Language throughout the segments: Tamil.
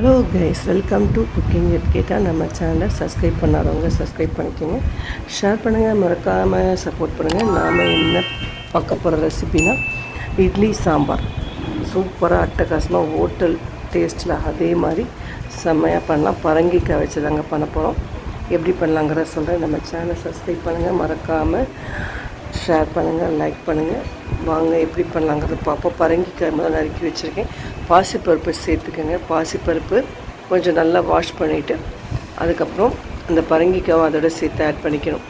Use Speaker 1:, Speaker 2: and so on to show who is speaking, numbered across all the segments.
Speaker 1: Hello guys welcome to cooking with கேட்டால் நம்ம சேனலை சப்ஸ்கிரைப் பண்ணாதவங்க சப்ஸ்கிரைப் பண்ணிக்கோங்க. ஷேர் பண்ணுங்கள் மறக்காமல் சப்போர்ட் பண்ணுங்கள் நாம் என்ன பார்க்க போகிற ரெசிபினா இட்லி சாம்பார். சூப்பராக அட்டகாசமாக ஹோட்டல் டேஸ்ட்டில் அதே மாதிரி செம்மையாக பண்ணலாம். பரங்கிக்காய் வச்சு தாங்க பண்ண போகிறோம் எப்படி பண்ணலாங்கிற சொல்கிறேன் நம்ம சேனலை சப்ஸ்கிரைப் பண்ணுங்கள் மறக்காமல் ஷேர் பண்ணுங்கள் லைக் பண்ணுங்கள் வாங்க எப்படி பண்ணலாங்கிறத பார்ப்போம். பரங்கிக்காய் முதல்ல நறுக்கி வச்சுருக்கேன். பாசிப்பருப்பு சேர்த்துக்கோங்க. பாசிப்பருப்பு கொஞ்சம் நல்லா வாஷ் பண்ணிவிட்டு அதுக்கப்புறம் அந்த பரங்கிக்காவை அதோட சேர்த்து ஆட் பண்ணிக்கணும்.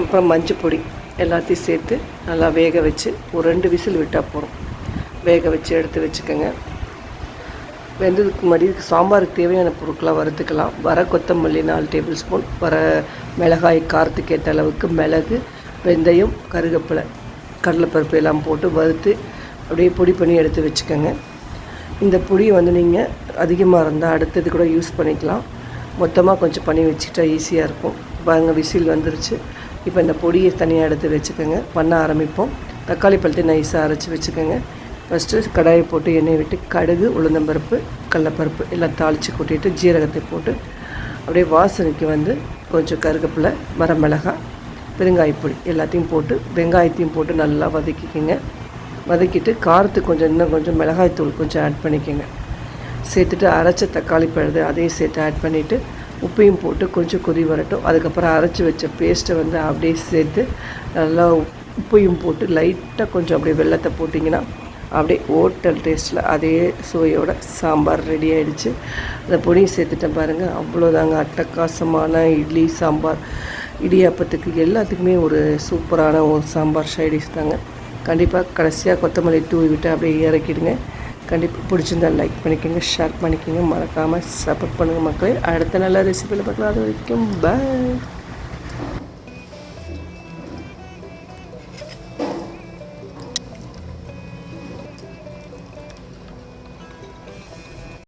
Speaker 1: அப்புறம் மஞ்சள் பொடி எல்லாத்தையும் சேர்த்து நல்லா வேக வச்சு ஒரு ரெண்டு விசில் விட்டால் போதும். வேக வச்சு எடுத்து வச்சுக்கோங்க. வெந்ததுக்கு முன்னாடி சாம்பாருக்கு தேவையான பொருட்களாக வறுத்துக்கலாம். வர கொத்தமல்லி நாலு டேபிள் ஸ்பூன் வர மிளகாய் காரத்துக்கு ஏற்ற அளவுக்கு மிளகு வெந்தயம் கருகப்பிலை. கடலைப்பருப்பு எல்லாம் போட்டு வறுத்து அப்படியே பொடி பண்ணி எடுத்து வச்சுக்கோங்க. இந்த பொடியை வந்து நீங்கள் அதிகமாக இருந்தால் அடுத்தது கூட யூஸ் பண்ணிக்கலாம். மொத்தமாக கொஞ்சம் பண்ணி வச்சுக்கிட்டா ஈஸியாக இருக்கும். பாருங்கள் விசில் வந்துருச்சு. இப்போ இந்த பொடியை தனியாக எடுத்து வச்சுக்கோங்க. பண்ண ஆரம்பிப்போம். தக்காளி பழத்தை நைஸாக அரைச்சி வச்சுக்கோங்க. ஃபஸ்ட்டு கடாயை போட்டு எண்ணெய் விட்டு கடுகு உளுந்தம்பருப்பு கடலப்பருப்பு எல்லாம் தாளித்து கொட்டிட்டு ஜீரகத்தை போட்டு அப்படியே வாசனைக்கு வந்து கொஞ்சம் கருகப்பில் மரமிளகாய் பெருங்காயப்பொடி எல்லாத்தையும் போட்டு வெங்காயத்தையும் போட்டு நல்லா வதக்கிக்கோங்க. வதக்கிட்டு காரத்துக்கு கொஞ்சம் இன்னும் கொஞ்சம் மிளகாய்த்தூள் கொஞ்சம் ஆட் பண்ணிக்கோங்க. சேர்த்துட்டு அரைச்ச தக்காளி பழுது அதையும் சேர்த்து ஆட் பண்ணிவிட்டு உப்பையும் போட்டு கொஞ்சம் கொதி வரட்டும். அதுக்கப்புறம் அரைச்சி வச்ச பேஸ்ட்டை வந்து அப்படியே சேர்த்து நல்லா உப்பையும் போட்டு லைட்டாக கொஞ்சம் அப்படியே வெள்ளத்தை போட்டிங்கன்னா அப்படியே ஹோட்டல் டேஸ்ட்டில் அதே சுவையோட சாம்பார் ரெடி ஆகிடுச்சு அந்த பொடியும் சேர்த்துட்டேன் பாருங்கள் அவ்வளோதாங்க அட்டகாசமான இட்லி சாம்பார். இடியாப்பத்துக்கு எல்லாத்துக்குமே ஒரு சூப்பரான ஒரு சாம்பார் சைடிஷ் தாங்க. கண்டிப்பாக கடைசியாக கொத்தமல்லி தூவி விட்டு அப்படியே இறக்கிடுங்க. கண்டிப்பாக பிடிச்சிருந்தா லைக் பண்ணிக்கோங்க ஷேர் பண்ணிக்கோங்க. மறக்காமல் சப்போர்ட் பண்ணுங்கள் மக்களே. அடுத்த நல்ல ரெசிபியில் பார்க்கலாம். அது வரைக்கும் பாய்